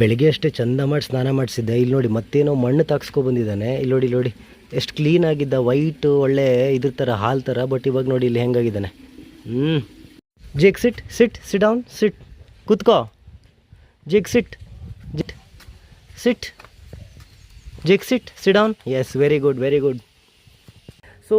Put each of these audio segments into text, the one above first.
ಬೆಳಿಗ್ಗೆ ಅಷ್ಟೇ ಚಂದ ಮಾಡಿ ಸ್ನಾನ ಮಾಡಿಸಿದ್ದೆ. ಇಲ್ಲಿ ನೋಡಿ ಮತ್ತೇನೋ ಮಣ್ಣು ತಾಕ್ಸ್ಕೊ ಬಂದಿದ್ದಾನೆ. ಇಲ್ಲಿ ನೋಡಿ ಇಲ್ಲಿ ನೋಡಿ. ಎಷ್ಟು ಕ್ಲೀನ್ ಆಗಿದ್ದ ವೈಟ್ ಒಳ್ಳೆ ಇದ್ರ ಥರ ಹಾಲ್ ಥರ ಬಟ್ ಇವಾಗ ನೋಡಿ ಇಲ್ಲಿ ಹೆಂಗಾಗಿದ್ದಾನೆ. ಹ್ಞೂ ಜಿಗ್ ಸಿಟ್ ಸಿಟ್ ಸಿಟ್ ಡೌನ್ ಸಿಟ್ ಕೂತ್ಕೋ. ಜಿಗ್ ಸಿಟ್ ಜಿಟ್ ಸಿಟ್ ಜಿಗ್ sit sit yes very good very good so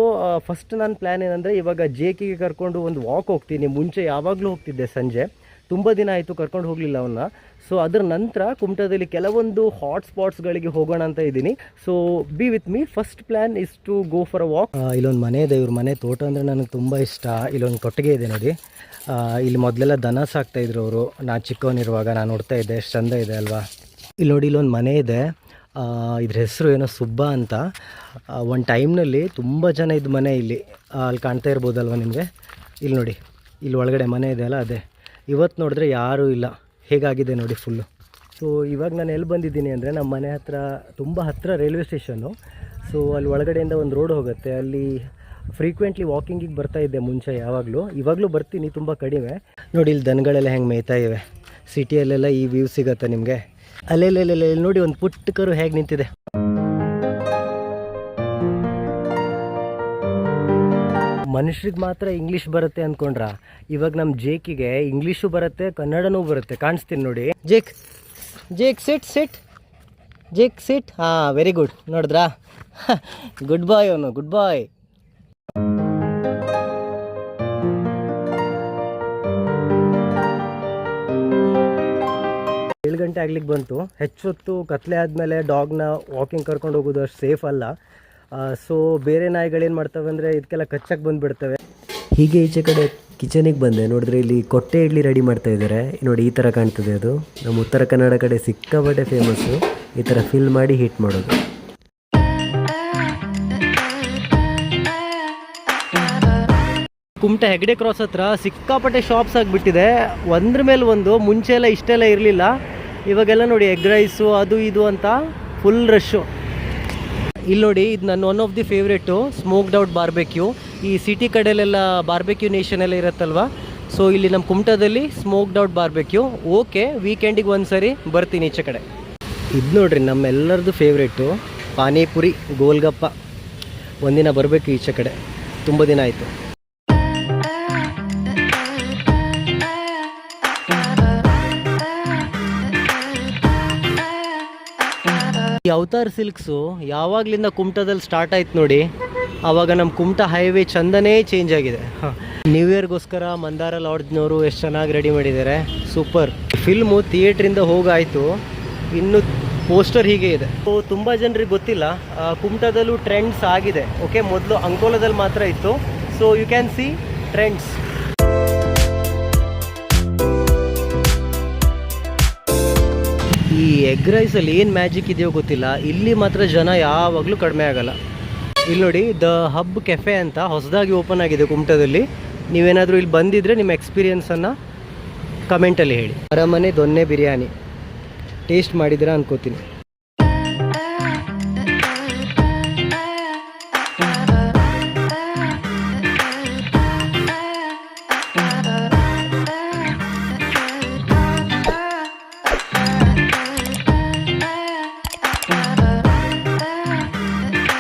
first ನನ್ನ ಪ್ಲ್ಯಾನ್ ಏನಂದರೆ ಇವಾಗ ಜೇಕಿಗೆ ಕರ್ಕೊಂಡು ಒಂದು ವಾಕ್ ಹೋಗ್ತೀನಿ. ಮುಂಚೆ ಯಾವಾಗಲೂ ಹೋಗ್ತಿದ್ದೆ ಸಂಜೆ. ತುಂಬ ದಿನ ಆಯಿತು ಕರ್ಕೊಂಡು ಹೋಗಲಿಲ್ಲ ಅವನ್ನ ಸೊ ಅದರ ನಂತರ ಕುಮಟದಲ್ಲಿ ಕೆಲವೊಂದು ಹಾಟ್ ಸ್ಪಾಟ್ಸ್ಗಳಿಗೆ ಹೋಗೋಣ ಅಂತ ಇದ್ದೀನಿ. So be with me first plan is to go for a walk ಇಲ್ಲೊಂದು ಮನೆ ಇದೆ. ಇವ್ರ ಮನೆ ತೋಟ ಅಂದರೆ ನನಗೆ ತುಂಬ ಇಷ್ಟ. ಇಲ್ಲೊಂದು ಕೊಟ್ಟಿಗೆ ಇದೆ ನೋಡಿ. ಇಲ್ಲಿ ಮೊದಲೆಲ್ಲ ದನ ಸಾಕ್ತಾಯಿದ್ರು ಅವರು. ನಾನು ಚಿಕ್ಕವನಿರುವಾಗ ನಾನು ನೋಡ್ತಾ ಇದ್ದೆ. ಎಷ್ಟು ಚಂದ ಇದೆ ಅಲ್ವಾ? ಇಲ್ಲಿ ನೋಡಿ, ಇಲ್ಲೊಂದು ಮನೆ ಇದೆ. ಇದ್ರ ಹೆಸರು ಏನೋ ಸುಬ್ಬ ಅಂತ. ಒಂದು ಟೈಮ್ನಲ್ಲಿ ತುಂಬ ಜನ ಇದ್ದ ಮನೆ ಇಲ್ಲಿ. ಅಲ್ಲಿ ಕಾಣ್ತಾ ಇರ್ಬೋದಲ್ವ ನಿಮಗೆ? ಇಲ್ಲಿ ನೋಡಿ. ಇಲ್ಲಿ ಒಳಗಡೆ ಮನೆ ಇದೆ ಅಲ್ಲ, ಅದೇ. ಇವತ್ತು ನೋಡಿದ್ರೆ ಯಾರೂ ಇಲ್ಲ. ಹೇಗಾಗಿದೆ ನೋಡಿ ಫುಲ್ಲು ಸೊ ಇವಾಗ ನಾನು ಎಲ್ಲಿ ಬಂದಿದ್ದೀನಿ ಅಂದರೆ ನಮ್ಮ ಮನೆ ಹತ್ರ, ತುಂಬ ಹತ್ತಿರ ರೈಲ್ವೆ ಸ್ಟೇಷನ್ನು ಸೊ ಅಲ್ಲಿ ಒಳಗಡೆಯಿಂದ ಒಂದು ರೋಡ್ ಹೋಗುತ್ತೆ. ಅಲ್ಲಿ ಫ್ರೀಕ್ವೆಂಟ್ಲಿ ವಾಕಿಂಗಿಗೆ ಬರ್ತಾ ಇದ್ದೆ ಮುಂಚೆ ಯಾವಾಗಲೂ. ಇವಾಗಲೂ ಬರ್ತೀನಿ, ತುಂಬ ಕಡಿಮೆ. ನೋಡಿ, ಇಲ್ಲಿ ದನಗಳೆಲ್ಲ ಹೆಂಗೆ ಮೇಯ್ತಾ ಇವೆ. ಸಿಟಿಯಲ್ಲೆಲ್ಲ ಈ ವ್ಯೂ ಸಿಗತ್ತೆ ನಿಮಗೆ? ಅಲ್ಲೆಲ್ಲೆಲ್ಲೆಲ್ಲ ಇಲ್ಲಿ ನೋಡಿ, ಒಂದು ಪುಟ್ಟ ಕರು ಹೇಗೆ ನಿಂತಿದೆ. ಮನುಷ್ಯರಿಗೆ ಮಾತ್ರ ಇಂಗ್ಲೀಷ್ ಬರುತ್ತೆ ಅಂದ್ಕೊಂಡ್ರ ಇವಾಗ ನಮ್ಮ ಜೇಕಿಗೆ ಇಂಗ್ಲೀಷು ಬರುತ್ತೆ ಕನ್ನಡನೂ ಬರುತ್ತೆ. ಕಾಣಿಸ್ತೀನಿ ನೋಡಿ. Jake Jake sit sit Jake sit ಹಾಂ ವೆರಿ ಗುಡ್ ನೋಡಿದ್ರಾ? ಗುಡ್ ಬಾಯ್ ಅವನು ಗುಡ್ ಬಾಯ್ ಏಳು ಗಂಟೆ ಆಗ್ಲಿಕ್ಕೆ ಬಂತು. ಹೆಚ್ಚೊತ್ತು ಕತ್ಲೆ ಆದಮೇಲೆ ಡಾಗ್ನ ವಾಕಿಂಗ್ ಕರ್ಕೊಂಡು ಹೋಗೋದು ಅಷ್ಟು ಸೇಫ್ ಅಲ್ಲ. ಸೊ ಬೇರೆ ನಾಯಿಗಳೇನು ಮಾಡ್ತವೆ ಅಂದರೆ ಇದಕ್ಕೆಲ್ಲ ಕಚ್ಚಕ್ಕೆ ಬಂದುಬಿಡ್ತವೆ. ಹೀಗೆ ಈಚೆ ಕಡೆ ಕಿಚನಿಗೆ ಬಂದೆ. ನೋಡಿದ್ರೆ ಇಲ್ಲಿ ಕೊಟ್ಟೆ ಇಡ್ಲಿ ರೆಡಿ ಮಾಡ್ತಾ ಇದ್ದಾರೆ ನೋಡಿ ಈ ಥರ ಕಾಣ್ತದೆ ಅದು. ನಮ್ಮ ಉತ್ತರ ಕನ್ನಡ ಕಡೆ ಸಿಕ್ಕಾಪಟ್ಟೆ ಫೇಮಸ್ಸು ಈ ಥರ ಫಿಲ್ ಮಾಡಿ ಹೀಟ್ ಮಾಡೋದು. ಕುಮಟೆ ಹೆಗ್ಡೆ ಕ್ರಾಸ್ ಹತ್ರ ಸಿಕ್ಕಾಪಟ್ಟೆ ಶಾಪ್ಸ್ ಆಗಿಬಿಟ್ಟಿದೆ. ಒಂದ್ರ ಮೇಲೆ ಒಂದು ಮುಂಚೆ ಎಲ್ಲ ಇಷ್ಟೆಲ್ಲ ಇರಲಿಲ್ಲ. ಇವಾಗೆಲ್ಲ ನೋಡಿ ಎಗ್ ರೈಸು ಅದು ಇದು ಅಂತ ಫುಲ್ ರಶ್ಶು ಇಲ್ಲಿ ನೋಡಿ, ಇದು ನನ್ನ one of the favourite smoked out barbecue ಈ ಸಿಟಿ ಕಡೆಲೆಲ್ಲ ಬಾರ್ಬೆಕ್ಯೂ ನೇಷನ್ ಎಲ್ಲ ಇರುತ್ತಲ್ವ? ಸೊ ಇಲ್ಲಿ ನಮ್ಮ ಕುಮಟದಲ್ಲಿ ಸ್ಮೋಕ್ಡ್ ಔಟ್ ಬಾರ್ಬೆಕ್ಯೂ ಓಕೆ ವೀಕೆಂಡಿಗೆ ಒಂದು ಸರಿ ಬರ್ತೀನಿ ಈಚೆ ಕಡೆ. ಇದು ನೋಡ್ರಿ, ನಮ್ಮೆಲ್ಲರದು ಫೇವ್ರೇಟು ಪಾನಿಪುರಿ, ಗೋಲ್ಗಪ್ಪ. ಒಂದಿನ ಬರಬೇಕು ಈಚೆ ಕಡೆ. ತುಂಬ ದಿನ ಆಯಿತು. ಈ ಅವತಾರ್ ಸಿಲ್ಕ್ಸು ಯಾವಾಗ್ಲಿಂದ ಕುಮಟದಲ್ಲಿ ಸ್ಟಾರ್ಟ್ ಆಯ್ತು ನೋಡಿ ಆವಾಗ ನಮ್ಮ ಕುಮಟ ಹೈವೇ ಚಂದನೇ ಚೇಂಜ್ ಆಗಿದೆ. ನ್ಯೂ ಇಯರ್ಗೋಸ್ಕರ ಮಂದಾರ ಲಾಡ್ಜ್ನವರು ಎಷ್ಟು ಚೆನ್ನಾಗಿ ರೆಡಿ ಮಾಡಿದ್ದಾರೆ ಸೂಪರ್ ಫಿಲ್ಮು ಥಿಯೇಟ್ರಿಂದ ಹೋಗಾಯಿತು. ಇನ್ನು ಪೋಸ್ಟರ್ ಹೀಗೆ ಇದೆ. ಸೊ ತುಂಬ ಜನರಿಗೆ ಗೊತ್ತಿಲ್ಲ. ಕುಮಟದಲ್ಲೂ ಟ್ರೆಂಡ್ಸ್ ಆಗಿದೆ. ಓಕೆ ಮೊದಲು ಅಂಕೋಲದಲ್ಲಿ ಮಾತ್ರ ಇತ್ತು. So you can see trends ಈ ಎಗ್ ರೈಸಲ್ಲಿ ಏನು ಮ್ಯಾಜಿಕ್ ಇದೆಯೋ ಗೊತ್ತಿಲ್ಲ. ಇಲ್ಲಿ ಮಾತ್ರ ಜನ ಯಾವಾಗಲೂ ಕಡಿಮೆ ಆಗಲ್ಲ. ಇಲ್ಲಿ ನೋಡಿ ದ ಹಬ್ ಕೆಫೆ ಅಂತ ಹೊಸದಾಗಿ ಓಪನ್ ಆಗಿದೆ ಕುಮಟದಲ್ಲಿ. ನೀವೇನಾದರೂ ಇಲ್ಲಿ ಬಂದಿದ್ರೆ ನಿಮ್ಮ ಎಕ್ಸ್ಪೀರಿಯನ್ಸನ್ನು ಕಮೆಂಟಲ್ಲಿ ಹೇಳಿ. ಅರಮನೆ ದೊನ್ನೆ ಬಿರಿಯಾನಿ. ಟೇಸ್ಟ್ ಮಾಡಿದ್ದೀರಾ ಅನ್ಕೋತೀನಿ.